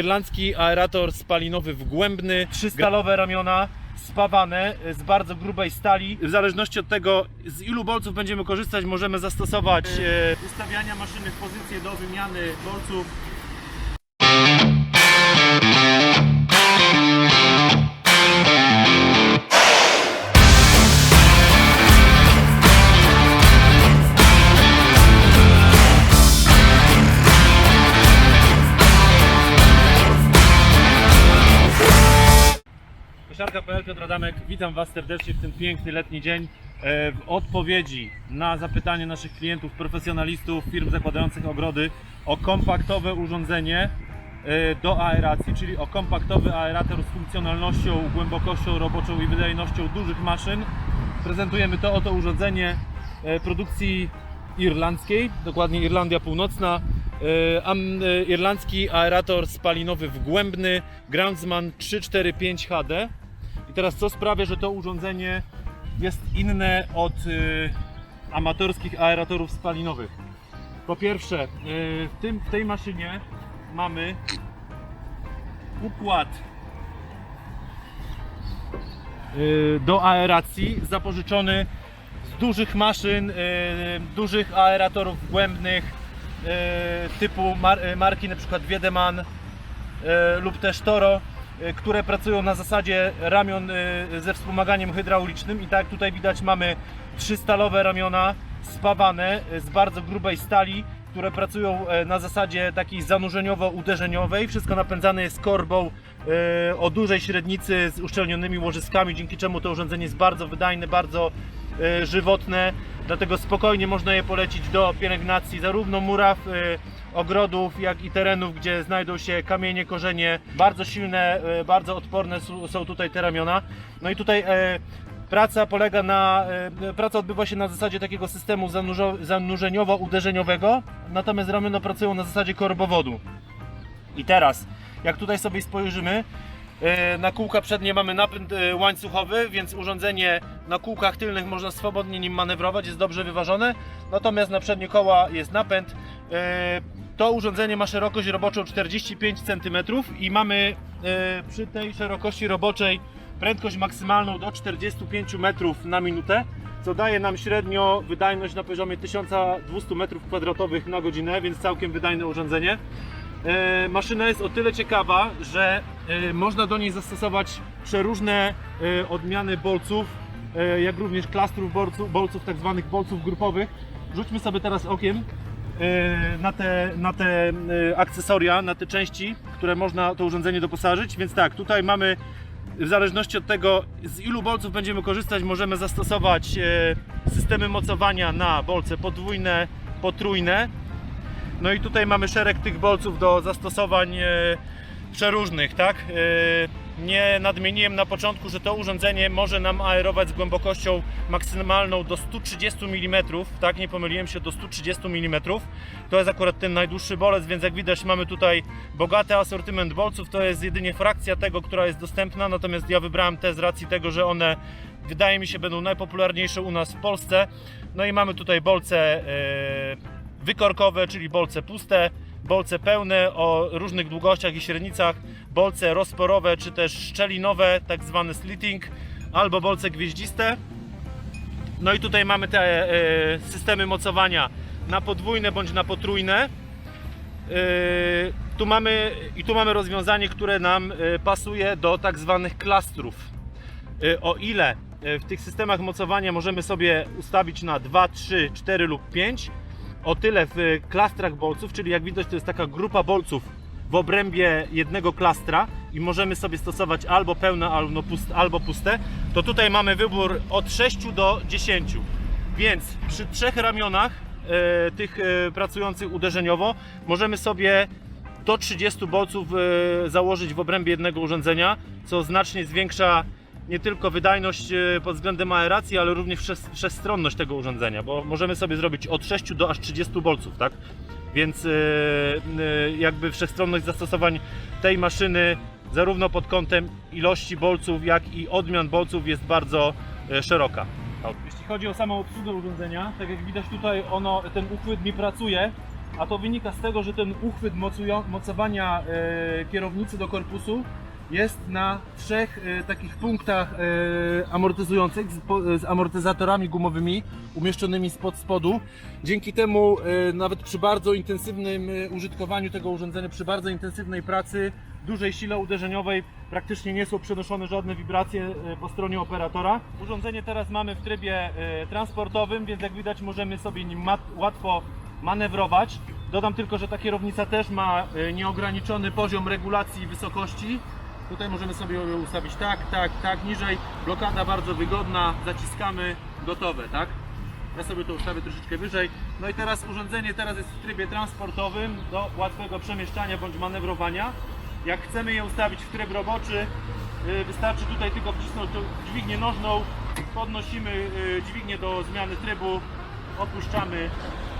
Irlandzki aerator spalinowy wgłębny, trzystalowe ramiona spawane z bardzo grubej stali. W zależności od tego z ilu bolców będziemy korzystać możemy zastosować e, ustawiania maszyny w pozycję do wymiany bolców. Piotr Adamek, witam Was serdecznie w ten piękny letni dzień. E, W odpowiedzi na zapytanie naszych klientów, profesjonalistów, firm zakładających ogrody o kompaktowe urządzenie e, do aeracji, czyli o kompaktowy aerator z funkcjonalnością, głębokością roboczą i wydajnością dużych maszyn. Prezentujemy to oto urządzenie e, produkcji irlandzkiej, dokładnie Irlandia Północna. Irlandzki aerator spalinowy wgłębny Groundsman 345 HD. Teraz co sprawia, że to urządzenie jest inne od y, amatorskich aeratorów spalinowych? Po pierwsze, y, w, tym, w tej maszynie mamy układ y, do aeracji zapożyczony z dużych maszyn, y, dużych aeratorów głębnych y, typu mar, y, marki przykład Wiedemann y, lub też Toro, które pracują na zasadzie ramion y, ze wspomaganiem hydraulicznym i tak tutaj widać mamy trzy stalowe ramiona spawane y, z bardzo grubej stali, które pracują y, na zasadzie takiej zanurzeniowo-uderzeniowej. Wszystko napędzane jest korbą y, o dużej średnicy z uszczelnionymi łożyskami, dzięki czemu to urządzenie jest bardzo wydajne, bardzo y, żywotne, dlatego spokojnie można je polecić do pielęgnacji zarówno muraw, y, ogrodów, jak i terenów, gdzie znajdą się kamienie, korzenie. Bardzo silne, bardzo odporne są tutaj te ramiona. No i tutaj e, praca polega na, e, praca odbywa się na zasadzie takiego systemu zanurzeniowo-uderzeniowego, natomiast ramiona pracują na zasadzie korbowodu. I teraz, jak tutaj sobie spojrzymy, e, na kółka przednie mamy napęd e, łańcuchowy, więc urządzenie na kółkach tylnych można swobodnie nim manewrować, jest dobrze wyważone. Natomiast na przednie koła jest napęd. E, To urządzenie ma szerokość roboczą 45 cm i mamy przy tej szerokości roboczej prędkość maksymalną do 45 metrów na minutę, co daje nam średnio wydajność na poziomie 1200 m2 na godzinę, więc całkiem wydajne urządzenie. E, Maszyna jest o tyle ciekawa, że e, można do niej zastosować przeróżne e, odmiany bolców, jak również klastrów bolców, bolców tak zwanych bolców grupowych. Rzućmy sobie teraz okiem na te, na te akcesoria, na te części, które można to urządzenie doposażyć. Więc tak, tutaj mamy w zależności od tego, z ilu bolców będziemy korzystać, możemy zastosować systemy mocowania na bolce podwójne, potrójne. No i tutaj mamy szereg tych bolców do zastosowań e, przeróżnych, tak? E, nie nadmieniłem na początku, że to urządzenie może nam aerować z głębokością maksymalną do 130 mm, tak? Nie pomyliłem się, do 130 mm. To jest akurat ten najdłuższy bolec, więc jak widać mamy tutaj bogaty asortyment bolców. To jest jedynie frakcja tego, która jest dostępna, natomiast ja wybrałem te z racji tego, że one wydaje mi się będą najpopularniejsze u nas w Polsce. No i mamy tutaj bolce e, wykorkowe, czyli bolce puste, bolce pełne o różnych długościach i średnicach, bolce rozporowe czy też szczelinowe, tak zwany slitting, albo bolce gwieździste. No i tutaj mamy te e, systemy mocowania na podwójne bądź na potrójne. E, tu mamy, I tu mamy rozwiązanie, które nam e, pasuje do tak zwanych klastrów. O ile w tych systemach mocowania możemy sobie ustawić na 2, 3, 4 lub 5, o tyle w klastrach bolców, czyli jak widać to jest taka grupa bolców w obrębie jednego klastra i możemy sobie stosować albo pełne, albo puste, albo puste, to tutaj mamy wybór od 6 do 10. Więc przy trzech ramionach e, tych e, pracujących uderzeniowo możemy sobie do 30 bolców e, założyć w obrębie jednego urządzenia, co znacznie zwiększa nie tylko wydajność e, pod względem aeracji, ale również wszechstronność tego urządzenia, bo możemy sobie zrobić od 6 do aż 30 bolców, tak? Więc e, e, jakby wszechstronność zastosowań tej maszyny zarówno pod kątem ilości bolców, jak i odmian bolców jest bardzo szeroka. Jeśli chodzi o samą obsługę urządzenia, tak jak widać tutaj ono, ten uchwyt mi pracuje a to wynika z tego, że ten uchwyt mocowania kierownicy do korpusu jest na trzech e, takich punktach e, amortyzujących z, po, z amortyzatorami gumowymi umieszczonymi spod spodu. Dzięki temu e, nawet przy bardzo intensywnym e, użytkowaniu tego urządzenia, przy bardzo intensywnej pracy, dużej sile uderzeniowej praktycznie nie są przenoszone żadne wibracje e, po stronie operatora. Urządzenie teraz mamy w trybie e, transportowym, więc jak widać możemy sobie nim mat- łatwo manewrować. Dodam tylko, że ta kierownica też ma e, nieograniczony poziom regulacji wysokości. Tutaj możemy sobie ją ustawić tak, tak, tak, niżej. Blokada bardzo wygodna, zaciskamy, gotowe, tak? Ja sobie to ustawię troszeczkę wyżej. No i teraz urządzenie teraz jest w trybie transportowym do łatwego przemieszczania bądź manewrowania. Jak chcemy je ustawić w tryb roboczy, y, wystarczy tutaj tylko wcisnąć dźwignię nożną, podnosimy y, dźwignię do zmiany trybu, opuszczamy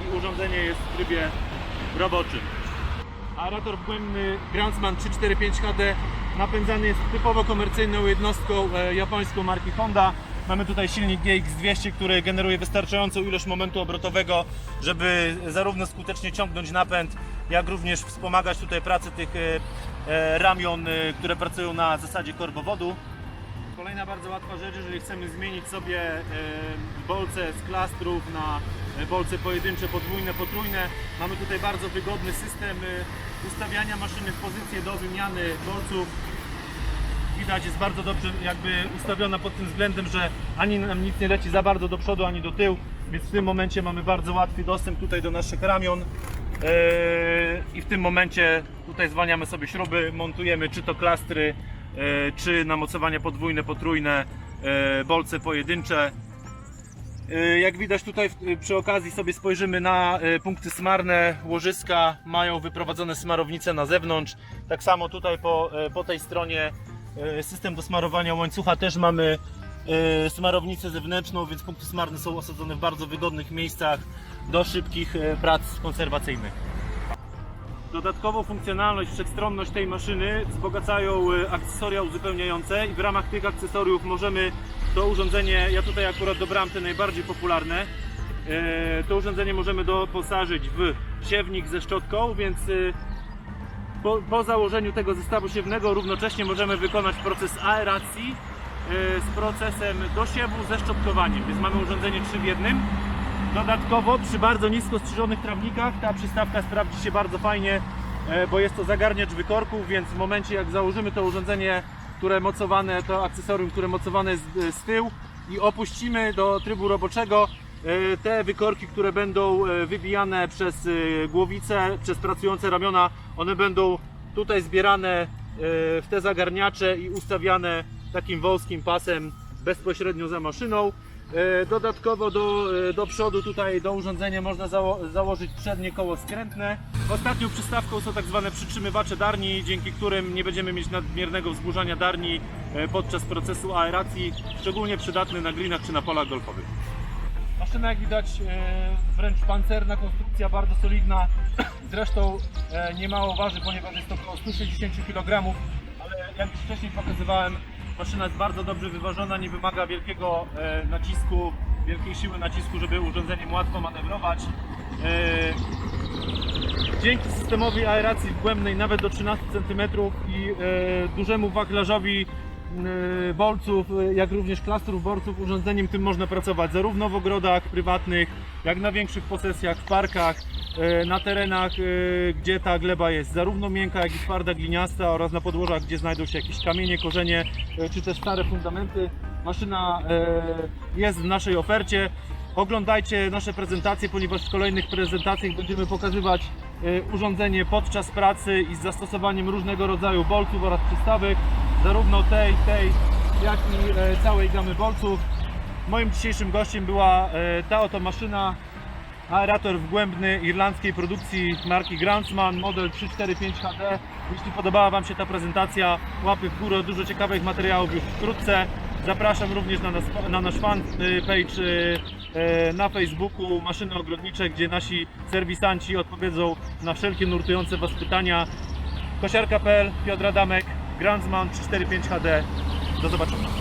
i urządzenie jest w trybie roboczym. Aerator wgłębny Grandsman 345 HD napędzany jest typowo komercyjną jednostką e, japońską marki Honda. Mamy tutaj silnik GX200, który generuje wystarczającą ilość momentu obrotowego, żeby zarówno skutecznie ciągnąć napęd, jak również wspomagać tutaj pracę tych e, e, ramion, które pracują na zasadzie korbowodu. Kolejna bardzo łatwa rzecz, jeżeli chcemy zmienić sobie bolce z klastrów na bolce pojedyncze, podwójne, potrójne. Mamy tutaj bardzo wygodny system e, ustawiania maszyny w pozycję do wymiany bolców. Widać jest bardzo dobrze jakby ustawiona pod tym względem, że ani nam nic nie leci za bardzo do przodu, ani do tyłu, więc w tym momencie mamy bardzo łatwy dostęp tutaj do naszych ramion. E, I w tym momencie tutaj zwalniamy sobie śruby, montujemy czy to klastry, e, czy na mocowania podwójne, potrójne, bolce pojedyncze. E, Jak widać tutaj w- przy okazji sobie spojrzymy na e, punkty smarne. Łożyska mają wyprowadzone smarownice na zewnątrz. Tak samo tutaj po, po tej stronie system do smarowania łańcucha też mamy smarownicę zewnętrzną, więc punkty smarne są osadzone w bardzo wygodnych miejscach do szybkich prac konserwacyjnych. Dodatkową funkcjonalność, wszechstronność tej maszyny wzbogacają akcesoria uzupełniające i w ramach tych akcesoriów możemy to urządzenie, ja tutaj akurat dobrałem te najbardziej popularne, e, to urządzenie możemy doposażyć w siewnik ze szczotką, więc e, po, po założeniu tego zestawu siewnego równocześnie możemy wykonać proces aeracji e, z procesem dosiewu ze szczotkowaniem, więc mamy urządzenie 3 w jednym. Dodatkowo przy bardzo nisko strzyżonych trawnikach ta przystawka sprawdzi się bardzo fajnie, bo jest to zagarniacz wykorków, więc w momencie jak założymy to urządzenie, które mocowane, to akcesorium, które mocowane jest z tyłu i opuścimy do trybu roboczego, e, te wykorki, które będą e, wybijane przez e, głowicę, przez pracujące ramiona, one będą tutaj zbierane w te zagarniacze i ustawiane takim wąskim pasem bezpośrednio za maszyną. E, Dodatkowo do, e, do przodu tutaj do urządzenia można zało założyć przednie koło skrętne. Ostatnią przystawką są tak zwane przytrzymywacze darni, dzięki którym nie będziemy mieć nadmiernego wzburzania darni e, podczas procesu aeracji, szczególnie przydatny na glinach czy na polach golfowych. Maszyna jak widać wręcz pancerna konstrukcja, bardzo solidna. Zresztą niemało waży, ponieważ jest to około 160 kg, ale jak już wcześniej pokazywałem, maszyna jest bardzo dobrze wyważona, nie wymaga wielkiego e, nacisku, wielkiej siły nacisku, żeby urządzeniem łatwo manewrować. E, Dzięki systemowi aeracji wgłębnej nawet do 13 cm i e, dużemu wachlarzowi bolców, jak również klastrów bolców, urządzeniem tym można pracować zarówno w ogrodach prywatnych, jak na większych posesjach, w parkach, na terenach, e, gdzie ta gleba jest zarówno miękka, jak i twarda, gliniasta oraz na podłożach, gdzie znajdą się jakieś kamienie, korzenie, e, czy też stare fundamenty. Maszyna e, jest w naszej ofercie. Oglądajcie nasze prezentacje, ponieważ w kolejnych prezentacjach będziemy pokazywać e, urządzenie podczas pracy i z zastosowaniem różnego rodzaju bolców oraz przystawek, zarówno tej, tej, jak i e, całej gamy bolców. Moim dzisiejszym gościem była e, ta oto maszyna, aerator wgłębny irlandzkiej produkcji marki Grandsman, model 345 HD. Jeśli podobała Wam się ta prezentacja, łapy w górę, dużo ciekawych materiałów już wkrótce. Zapraszam również na, nas, na nasz fanpage e, na Facebooku Maszyny Ogrodnicze, gdzie nasi serwisanci odpowiedzą na wszelkie nurtujące Was pytania. Kosiarka.pl, Piotr Adamek, Grandsman 345 HD. Do zobaczenia.